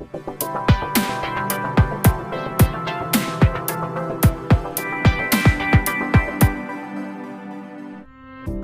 Thank you.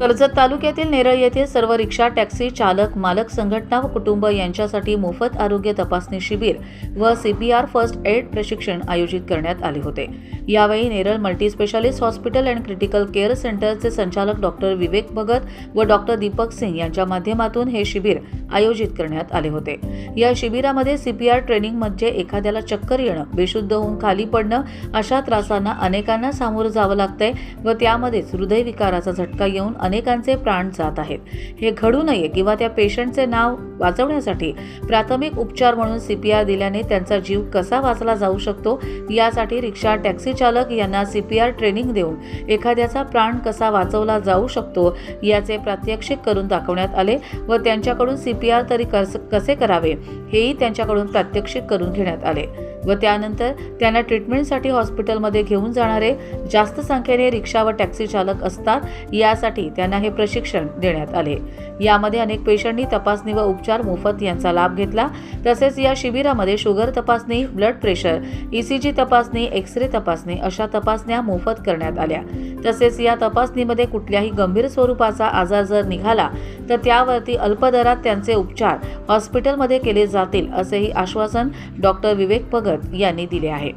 Karjat तालुक्यातील नेरळ येथील सर्व रिक्षा टॅक्सी चालक मालक संघटना व कुटुंब यांच्यासाठी मोफत आरोग्य तपासणी शिबिर व सीपीआर फर्स्ट एड प्रशिक्षण आयोजित करण्यात आले होते. यावेळी Neral multispecialist hospital and critical care सेंटरचे संचालक डॉक्टर विवेक भगत व डॉक्टर दीपक सिंग यांच्या माध्यमातून हे शिबिर आयोजित करण्यात आले होते. या शिबिरामध्ये सीपीआर ट्रेनिंगमध्ये म्हणजे एखाद्याला चक्कर येणं बेशुद्ध होऊन खाली पडणं अशा त्रासांना अनेकांना सामोरं जावं लागतंय व त्यामध्येच हृदयविकाराचा झटका येऊन अनेकांचे प्राण जात आहेत. हे घडू नये किंवा त्या पेशंटचे नाव वाचवण्यासाठी प्राथमिक उपचार म्हणून सी पी आर दिल्याने त्यांचा जीव कसा वाचला जाऊ शकतो यासाठी रिक्षा टॅक्सी चालक यांना सी पी आर ट्रेनिंग देऊन एखाद्याचा प्राण कसा वाचवला जाऊ शकतो याचे प्रात्यक्षिक करून दाखवण्यात आले व त्यांच्याकडून सी पी आर तरी कस- कसे करावे हेही त्यांच्याकडून प्रात्यक्षिक करून घेण्यात आले. व त्यानंतर त्यांना ट्रीटमेंटसाठी हॉस्पिटलमध्ये घेऊन जाणारे जास्त संख्येने रिक्षा व टॅक्सी चालक असतात यासाठी त्यांना हे प्रशिक्षण देण्यात आले. यामध्ये अनेक पेशंटनी तपासणी व उपचार मोफत यांचा लाभ घेतला. तसेच या शिबिरामध्ये शुगर तपासणी ब्लड प्रेशर ईसीजी तपासणी एक्स रे तपासणी अशा तपासण्या मोफत करण्यात आल्या. तसेच या तपासणीमध्ये कुठल्याही गंभीर स्वरूपाचा आजार जर निघाला तर त्यावरती अल्पदरात त्यांचे उपचार हॉस्पिटलमध्ये केले जातील असेही आश्वासन डॉक्टर विवेक भगत यांनी दिले आहे.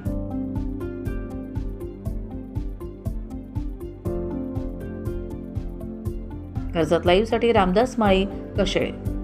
कर्जत लाईव्हसाठी रामदास माळी कशेळे.